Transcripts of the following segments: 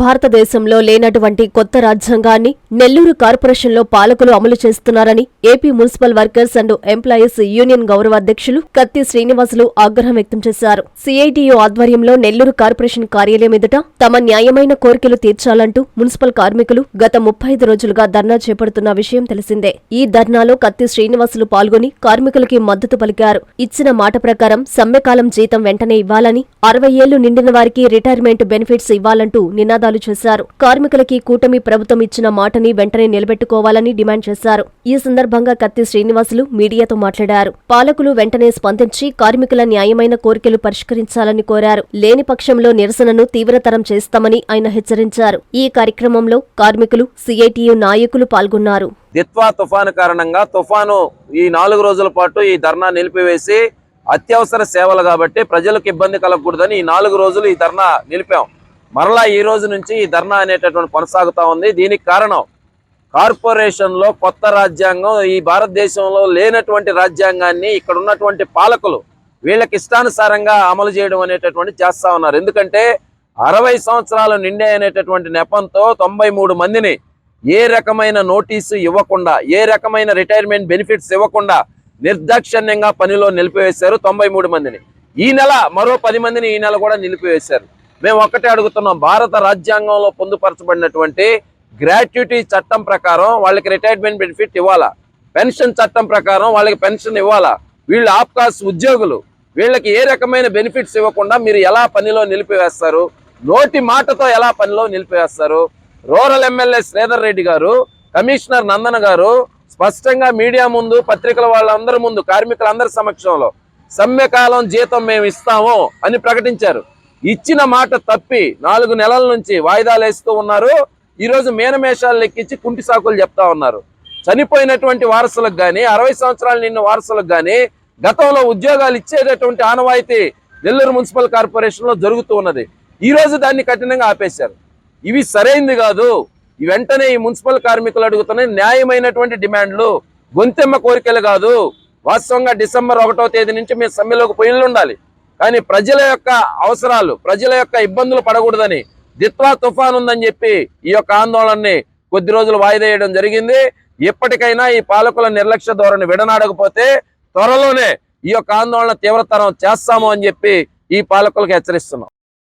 భారతదేశంలో లేనటువంటి కొత్త రాజ్యాంగాన్ని నెల్లూరు కార్పొరేషన్లో పాలకులు అమలు చేస్తున్నారని AP municipal workers and employees union గౌరవ అధ్యక్షులు కత్తి శ్రీనివాసులు ఆగ్రహం వ్యక్తం చేశారు. సిఐటియు ఆధ్వర్యంలో నెల్లూరు కార్పొరేషన్ కార్యాలయం ఎదుట తమ న్యాయమైన కోరికలు తీర్చాలంటూ మున్సిపల్ కార్మికులు గత ముప్పై ఐదు రోజులుగా ధర్నా చేపడుతున్న విషయం తెలిసిందే. ఈ ధర్నాలో కత్తి శ్రీనివాసులు పాల్గొని కార్మికులకి మద్దతు పలికారు. ఇచ్చిన మాట ప్రకారం సమ్మెకాలం జీతం వెంటనే ఇవ్వాలని అరవై ఏళ్ళు నిండిన వారికి రిటైర్మెంట్ బెనిఫిట్స్ ఇవ్వాలంటూ నినాదాలు చేశారు. కార్మికులకి కూటమి ప్రభుత్వం ఇచ్చిన మాటని వెంటనే నిలబెట్టుకోవాలని డిమాండ్ చేశారు. ఈ సందర్భంగా కత్తి శ్రీనివాసులు మీడియాతో మాట్లాడారు. పాలకులు వెంటనే స్పందించి కార్మికుల న్యాయమైన కోరికలు పరిష్కరించాలని కోరారు. లేని పక్షంలో నిరసనను తీవ్రతరం చేస్తామని ఆయన హెచ్చరించారు. ఈ కార్యక్రమంలో కార్మికులు సిఐటియు నాయకులు పాల్గొన్నారు. దిత్వా తుఫాను కారణంగా తుఫాను ఈ నాలుగు రోజుల పాటు ఈ ధర్నా నిలిపివేసి అత్యవసర సేవలు కాబట్టి ప్రజలకు ఇబ్బంది కలగకూడదని ఈ నాలుగు రోజులు ఈ ధర్నా నిలిపాం. మరలా ఈ రోజు నుంచి ఈ ధర్నా అనేటటువంటి కొనసాగుతా ఉంది. దీనికి కారణం కార్పొరేషన్లో కొత్త రాజ్యాంగం ఈ భారతదేశంలో లేనటువంటి రాజ్యాంగాన్ని ఇక్కడ ఉన్నటువంటి పాలకులు వీళ్ళకి ఇష్టానుసారంగా అమలు చేయడం అనేటటువంటి చేస్తూ ఉన్నారు. ఎందుకంటే అరవై సంవత్సరాలు నిండే అనేటటువంటి నెపంతో తొంభై మూడు మందిని ఏ రకమైన నోటీసు ఇవ్వకుండా ఏ రకమైన రిటైర్మెంట్ బెనిఫిట్స్ ఇవ్వకుండా నిర్దాక్షిణ్యంగా పనిలో నిలిపివేశారు తొంభై మూడు మందిని. ఈ నెల మరో పది మందిని ఈ నెల కూడా నిలిపివేశారు. మేము ఒక్కటే అడుగుతున్నాం భారత రాజ్యాంగంలో పొందుపరచబడినటువంటి గ్రాట్యుటీ చట్టం ప్రకారం వాళ్ళకి రిటైర్మెంట్ బెనిఫిట్ ఇవ్వాలా? పెన్షన్ చట్టం ప్రకారం వాళ్ళకి పెన్షన్ ఇవ్వాలా? వీళ్ళు ఆప్కాస్ ఉద్యోగులు. వీళ్ళకి ఏ రకమైన బెనిఫిట్స్ ఇవ్వకుండా మీరు ఎలా పనిలో నిలిపివేస్తారు? నోటి మాటతో ఎలా పనిలో నిలిపివేస్తారు? Rural MLA Sridhar Reddy garu commissioner Nandana గారు స్పష్టంగా మీడియా ముందు పత్రికల వాళ్ళందరి ముందు కార్మికులందరి సమక్షంలో సమ్మెకాలం జీతం మేము ఇస్తాము అని ప్రకటించారు. ఇచ్చిన మాట తప్పి నాలుగు నెలల నుంచి వాయిదాలు వేస్తూ ఉన్నారు. ఈరోజు మేనమేషాలు లెక్కించి కుంటి సాకులు చెప్తా ఉన్నారు. చనిపోయినటువంటి వారసులకు కానీ అరవై సంవత్సరాలు నిన్న వారసులకు కానీ గతంలో ఉద్యోగాలు ఇచ్చేటటువంటి ఆనవాయితీ నెల్లూరు మున్సిపల్ కార్పొరేషన్లో జరుగుతూ ఉన్నది. ఈ రోజు దాన్ని కఠినంగా ఆపేశారు. ఇవి సరైంది కాదు. ఈ వెంటనే ఈ మున్సిపల్ కార్మికులు అడుగుతున్న న్యాయమైనటువంటి డిమాండ్లు గొంతెమ్మ కోరికలు కాదు. వాస్తవంగా డిసెంబర్ ఒకటో తేదీ నుంచి మేము సమ్మెలోకి పోయి ఉండాలి. కానీ ప్రజల యొక్క అవసరాలు ప్రజల యొక్క ఇబ్బందులు పడకూడదని దిత్వా తుఫాన్ ఉందని చెప్పి ఈ యొక్క ఆందోళనని కొద్ది రోజులు వాయిదా వేయడం జరిగింది. ఎప్పటికైనా ఈ పాలకుల నిర్లక్ష్య ధోరణి విడనాడకపోతే త్వరలోనే ఈ యొక్క ఆందోళన తీవ్రతరం చేస్తాము అని చెప్పి ఈ పాలకులకు హెచ్చరిస్తున్నాం.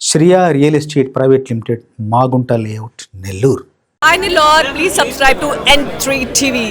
Shriya real estate private limited Magunta layout Nellore. Hi Nilor, please subscribe to N3 TV